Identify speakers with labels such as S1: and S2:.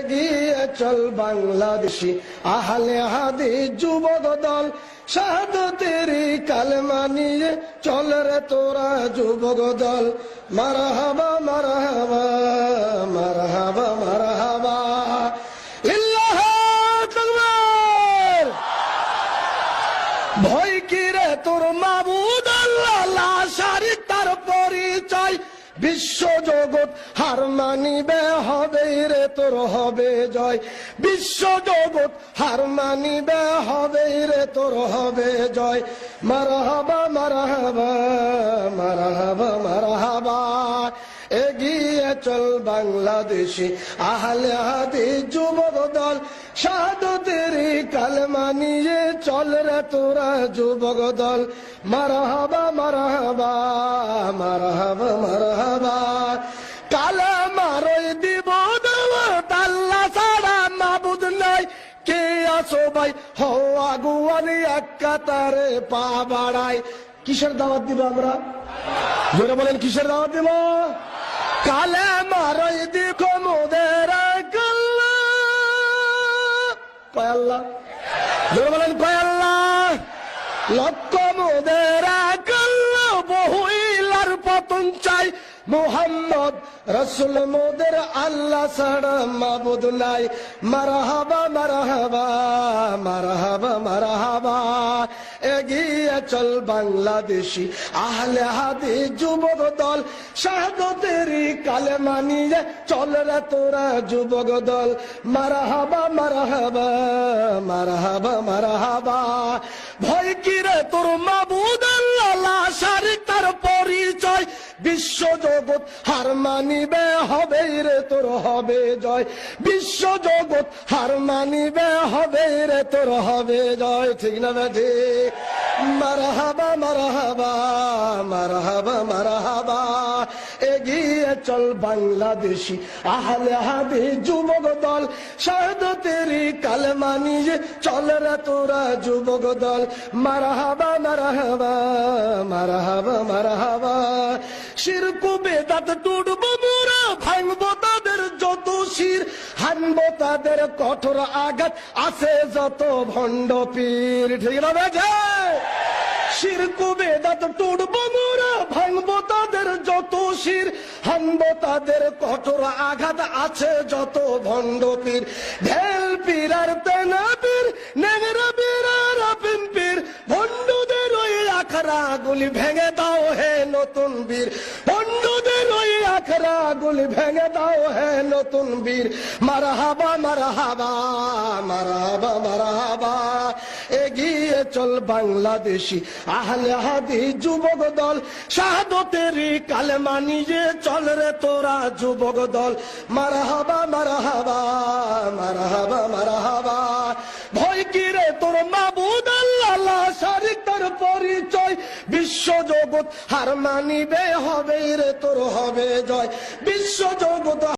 S1: এগিয়ে চল বাংলাদেশি। আহলে হাদি যুবক দল, শাহাদতেরি কালেমা নিয়ে চল রে তোরা যুবক দল। মারহাবা মারহাবা মারহাবা মারহাবা। ভয় কি রে তোর মাবুদ বিশ্ব জগৎ হার মানিবে হবে রে, তোর হবে জয়। বিশ্ব জগৎ হার মানিবে হবে রে, তোর হবে জয়। মারহাবা মারহাবা মারহাবা মারহাবা। এগিয়ে চল বাংলাদেশি, আহলে হাদি চল রে তোরা যুবক দল। মারহাবা মারহাবা মারহাবা মারহাবা। কালেমার ওই দিব আল্লাহ ছাড়া মাবুদ নাই। কে আছো ভাই? হো আগুয়ানি এক কাতারে পা বাড়াই কিসের দাওয়াত দিব আমরা? বলেন, কিসের দাওয়াত দিব? বলেন কয়াল্লা লক্ষ মোদের বহুইলার পতন চাই। মোহাম্মদ রসুল মোদের আল্লাহ ছাড়া মাবুদ নাই। মারহাবা মারহাবা মারহাবা মারহাবা। এগিয়ে চল বাংলাদেশি। আহলে হাদি যুবক দল, শাহাদতেরি কালে মানিয়ে চল রে তোরা যুবক দল। মারহাবা মারহাবা মারহাবা মারহাবা। ভয় কি রে তোর মাবুদ আল্লাহ তার পরিচয়? বিশ্ব জগৎ হার মানিবে হবে রে তোর হবে জয়। বিশ্ব জগৎ হার মানিবে হবে রে তোর হবে জয়। ঠিক না বেঠে মারহাবা মারহাবা মারহাবা মারহাবা। এগিয়ে চল বাংলাদেশি আহলে হাদি যুবক দল। শাহাদতেরি কালমা নিয়ে চল রে তোরা যুবক দল। মারহাবা মারহাবা মারহাবা মারহাবা। শিরকু বেদাত টুটবো হানবো তাদের কঠোর আঘাত। আছে যত ভণ্ড পীর। ঠিক না আঘাত, আছে যত পীর। ঢেল পীর আর তেনা নেংরা পীর আর পীর। ভণ্ডদের ওই আখড়া গুলি ভেঙে দাও হে নতুন বীর। গুলি ভেঙে দাও হে নতুন বীর। মারহাবা মারহাবা মারহাবা মারহাবা। এগিয়ে চল বাংলাদেশি। আহলে হাদি যুবক দল। শাহাদতেরি কালেমা নিয়ে চল রে তোরা যুবক দল। মারহাবা মারহাবা মারহাবা। বিশ্ব জগৎ হার মানিবে হবে রে তোর হবে জয়। বিশ্ব জগৎ